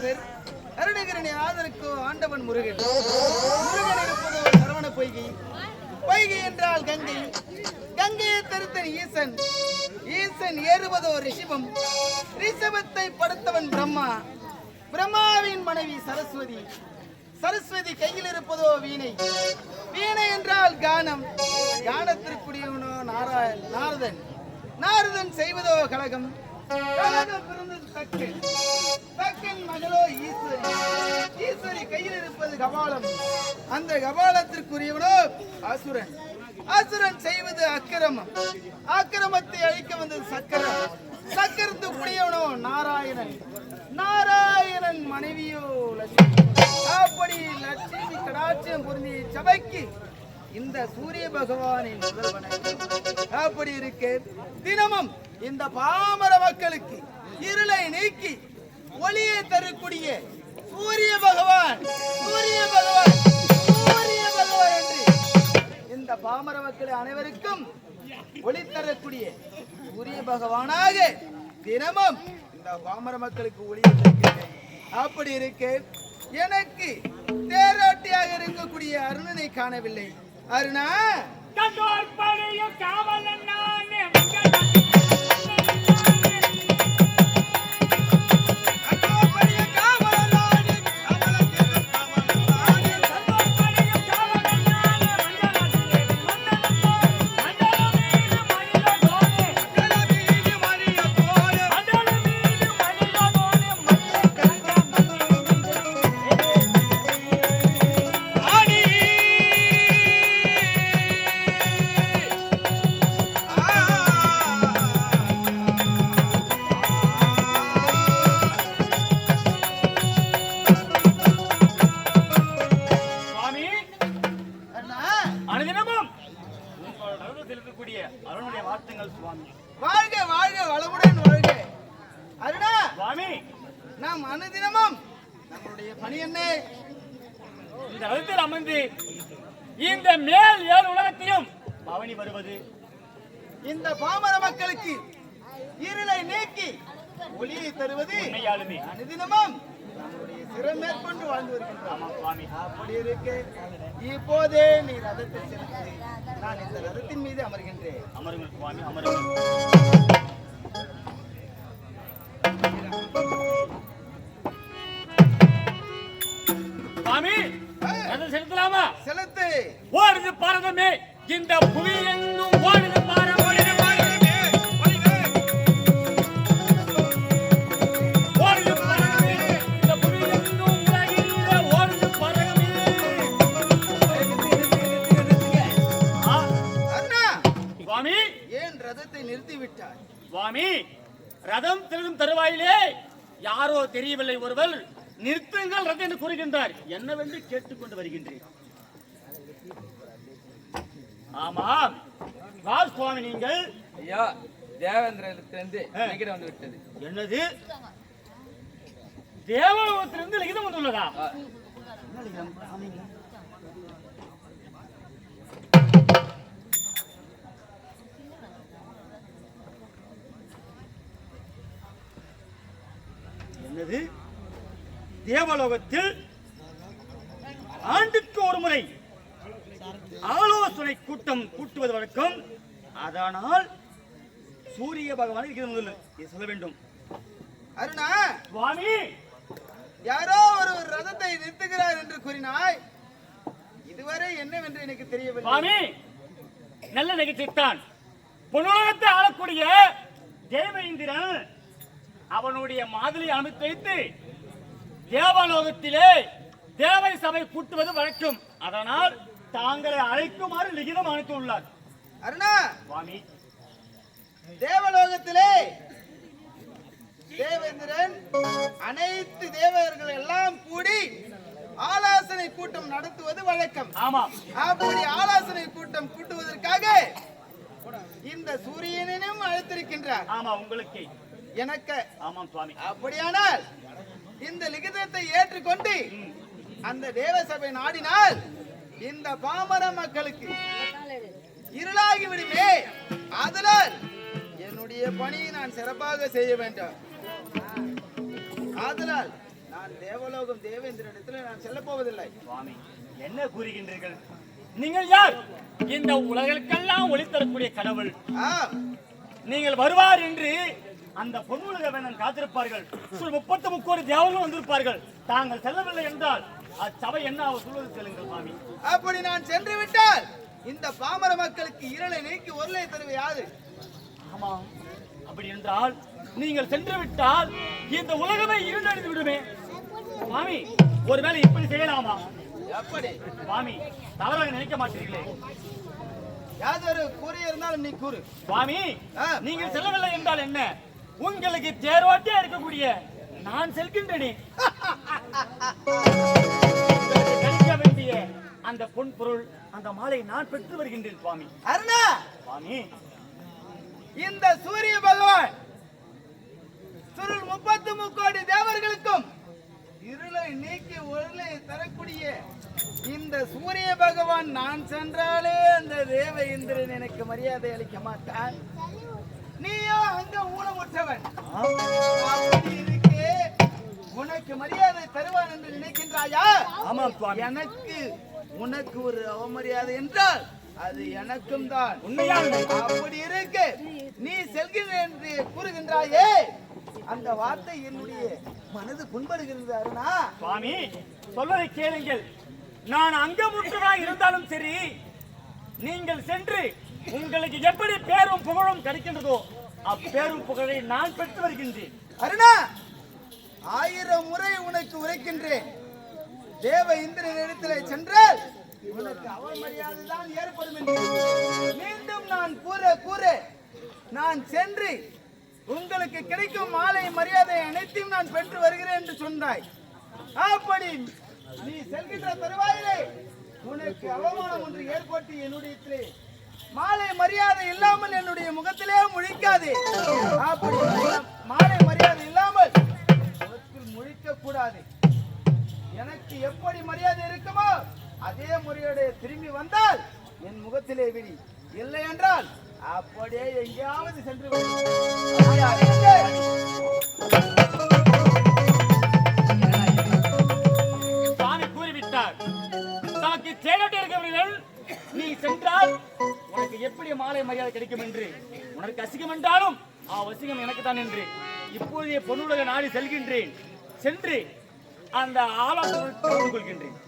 அருணகிரிநாதர் அருணகிரிநாதருக்கு ஆண்டவன் முருகன். முருகன் இருப்பதோ சரவண பொய்கை. பொய்கை என்றால் கங்கை. கங்கையை தருத்தன் ஈசன். ஈசன் ஏறுவதோ ரிஷிபம். ரிஷபத்தை படுத்தவன் பிரம்மா. பிரம்மாவின் மனைவி சரஸ்வதி. சரஸ்வதி கையில் இருப்பதோ வீணை. வீணை என்றால் கானம். கானத்திற்குரியவனோ நாராயண் நாரதன். நாரதன் செய்வதோ கலகம். கலகம் பிறந்தது தக்கன் மகளோ ஈஸ்வரி. ஈஸ்வரி கையில் இருப்பது கபாலம். அந்த கபாலத்திற்குரியவனோ அசுரன். அசுரன் செய்வது அக்கிரமம். அக்கிரமத்தை அழிக்க வந்தது சக்கரம். சக்கரத்துக்குரியவனோ நாராயணன். நாராயணன் மனைவியோ லட்சுமி. அப்படி லட்சுமி கடாட்சியம் பொருந்திய சபைக்கு இந்த சூரிய பகவானின் முதல் வணக்கம் அப்படி இருக்கு தினமும் இந்த பாமர மக்களுக்கு இருளை நீக்கி ஒளியை தரக்கூடிய சூரிய பகவான் சூரிய பகவான் சூரிய பகவான் என்று இந்த பாமர மக்கள் அனைவருக்கும் ஒளி தரக்கூடிய சூரிய பகவானாக தினமும் இந்த பாமர மக்களுக்கு ஒளி அப்படி இருக்கு எனக்கு தேரோட்டியாக இருக்கக்கூடிய அருணனை காணவில்லை. அருணா? காவலன் நானே. இந்த மேல் ஏழு உலகத்தையும் பவனி வருவது. இந்த பாமர மக்களுக்கு இருளை நீக்கி ஒளியை தருவது அனுதினமும் மேற்கொண்டு வாழ்ந்து அப்படி இருக்கு. இப்போதே நீ ரதத்தை செலுத்து நான் இந்த ரதத்தின் மீது அமர்கின்றேன். அமருங்கள் சுவாமி அமருங்கள். சுவாமி ரதம் செலுத்தலாமா? பாரதமே இந்த புவி எங்கும் ஓடுது பாரதமே சுவாமி. ரதம் திருடும் தருவாயிலே யாரோ தெரியவில்லை ஒருவர் நிறுத்துங்கள் ரதம் என்று கூறுகின்றார். என்னவென்று கேட்டுக்கொண்டு வருகின்றேன். ஆமாம். யார் சுவாமி நீங்கள்? ஐயா தேவேந்திரத்திலிருந்து நிகிடம் வந்து விட்டது. என்னது? தேவலோகத்திலிருந்து லிகிதம் வந்துள்ளதா? லிகிதம்? என்னது? தேவலோகத்தில் ஆண்டுக்கு ஒரு முறை ஆலோசனை கூட்டம் கூட்டுவது வழக்கம். அதனால் சூரிய பகவானை இங்கே சொல்ல வேண்டும். அருணா! சுவாமி! யாரோ ஒரு ரதத்தை நிறுத்துகிறார் என்று கூறினாய். இதுவரை என்னவென்று எனக்கு தெரியவில்லை. சுவாமி! நல்ல நிகழ்ச்சித்தான் புனலகத்தை ஆளக்கூடிய தேவேந்திரன் அவனுடைய மாதிரி அமைத்து வைத்து தேவலோகத்திலே தேவை சபை கூட்டுவது வழக்கம். அதனால் தாங்களை அழைக்குமாறு லிகிதம் அனுப்பியுள்ளார். அருணா! சுவாமி. தேவலோகத்திலே தேவேந்திரன் அனைத்து தேவர்கள் எல்லாம் கூடி ஆலோசனை கூட்டம் நடத்துவது வழக்கம். ஆமாம் அப்படி ஆலோசனை கூட்டம் கூட்டுவதற்காக இந்த சூரியனையும் அழைத்திருக்கின்றார். ஆமா உங்களுக்கு. எனக்கு. ஆமாம் சுவாமி. அப்படியானால் இந்த லிகிதத்தை ஏற்றுக்கொண்டு அந்த தேவசபை நாடினால் இந்த பாமர மக்களுக்கு இருளாகி விடுமே அதனால் என்னுடைய பணியை நான் சிறப்பாக செய்ய வேண்டும். ஆதலால் நான் தேவலோகம் தேவேந்திரனிடத்தில் நான் செல்ல போவதில்லை. சுவாமி என்ன கூறுகின்றீர்கள்? நீங்கள் யார்? இந்த உலகிற்கெல்லாம் ஒளி தரக்கூடிய கடவுள். நீங்கள் வருவார் என்று அந்த பொன்னுலக வேந்தன் காத்திருப்பார்கள். முப்பத்து முக்கோடி தேவர்களும் வந்திருப்பார்கள். தாங்கள் செல்லவில்லை என்றால் அச்சபை என்ன அவர் சொல்வது கேளுங்கள் சுவாமி அப்படி நான் சென்று விட்டால் இந்த பாமர மக்களுக்கு இருளை நீக்கி ஒருளை தருவை யாது ஆமாம். அப்படி என்றால் நீங்கள் சென்று விட்டால் இந்த உலகமே இருண்டடிந்து விடுமே. சுவாமி ஒருவேளை இப்படி செய்யலாமா? எப்படி சுவாமி தவறாக நினைக்க மாட்டீர்களே. யாதொரு கூறி இருந்தாலும் நீ கூறு. சுவாமி. நீங்கள் செல்லவில்லை என்றால் என்ன? உங்களுக்கு தேரோட்டியா இருக்கக்கூடிய நான் செல்கின்றேனே. உங்களுக்கு கிடைக்க வேண்டிய அந்த பொன் பொருள் அந்த மாலை நான் பெற்று வருகின்றேன் சுவாமி. அருணா! சுவாமி. இந்த சூரிய பகவான் சுருள் முப்பத்து முக்கோடி தேவர்களுக்கும் இருளை நீக்கி ஒருளை தரக்கூடிய இந்த சூரிய பகவான் நான் சென்றாலே அந்த தேவ இந்திரன் எனக்கு மரியாதை அளிக்க மாட்டான். நீயோ அங்க ஊனமுற்றவன். உனக்கு மரியாதை தருவான் என்று நினைக்கின்றாயா? ஆமாம் சுவாமி. எனக்கு உனக்கு ஒரு அவமரியாதை என்றால் அது எனக்கும் தான். உண்மையாக அப்படி இருக்கு நீ செல்கிறேன் என்று கூறுகின்றாயே? அந்த வார்த்தை என்னுடைய மனது புண்படுகிறது அருணா. சுவாமி சொல்வதை கேளுங்கள். நான் அங்கமுற்றதாக இருந்தாலும் சரி நீங்கள் சென்று உங்களுக்கு எப்படி பேரும் புகழும் கிடைக்கின்றதோ அப்பேரும் புகழை நான் பெற்று வருகின்றேன். அருணா உனக்கு உரைக்கின்றேன் தேவ இந்திரன் இடத்திலே சென்றால் உனக்கு அவமரியாதை தான் ஏற்படும் என்று. மீண்டும் நான் கூற கூற நான் சென்று உங்களுக்கு கிடைக்கும் மாலை மரியாதை அனைத்தையும் நான் பெற்று வருகிறேன் என்று சொன்னாய். அப்படி நீ செல்கின்ற தருவாயிலே உனக்கு அவமானம் ஒன்று ஏற்பட்டு என்னுடைய மாலை மரியாதை இல்லாமல் என்னுடைய முகத்திலே முழிக்காது. அப்படி மாலை மரியாதை முழிக்க கூடாது எனக்கு எப்படி மரியாதை இருக்குமோ அதே முறையோட திரும்பி வந்தால் என் முகத்திலே விடி இல்லை என்றால் அப்படியே எங்கேயாவது சென்று சாமி கூறிவிட்டார். தனக்கு தேடட்டு இருக்கிறவர்கள் நீ சென்றால் உனக்கு எப்படி மாலை மரியாதை கிடைக்கும் என்று? உனக்கு அசிங்கம் என்றாலும் ஆ எனக்கு தான் என்று. இப்போதைய பொன்னுலக நாடி செல்கின்றேன். சென்று அந்த ஆலோசனை கொள்கின்றேன்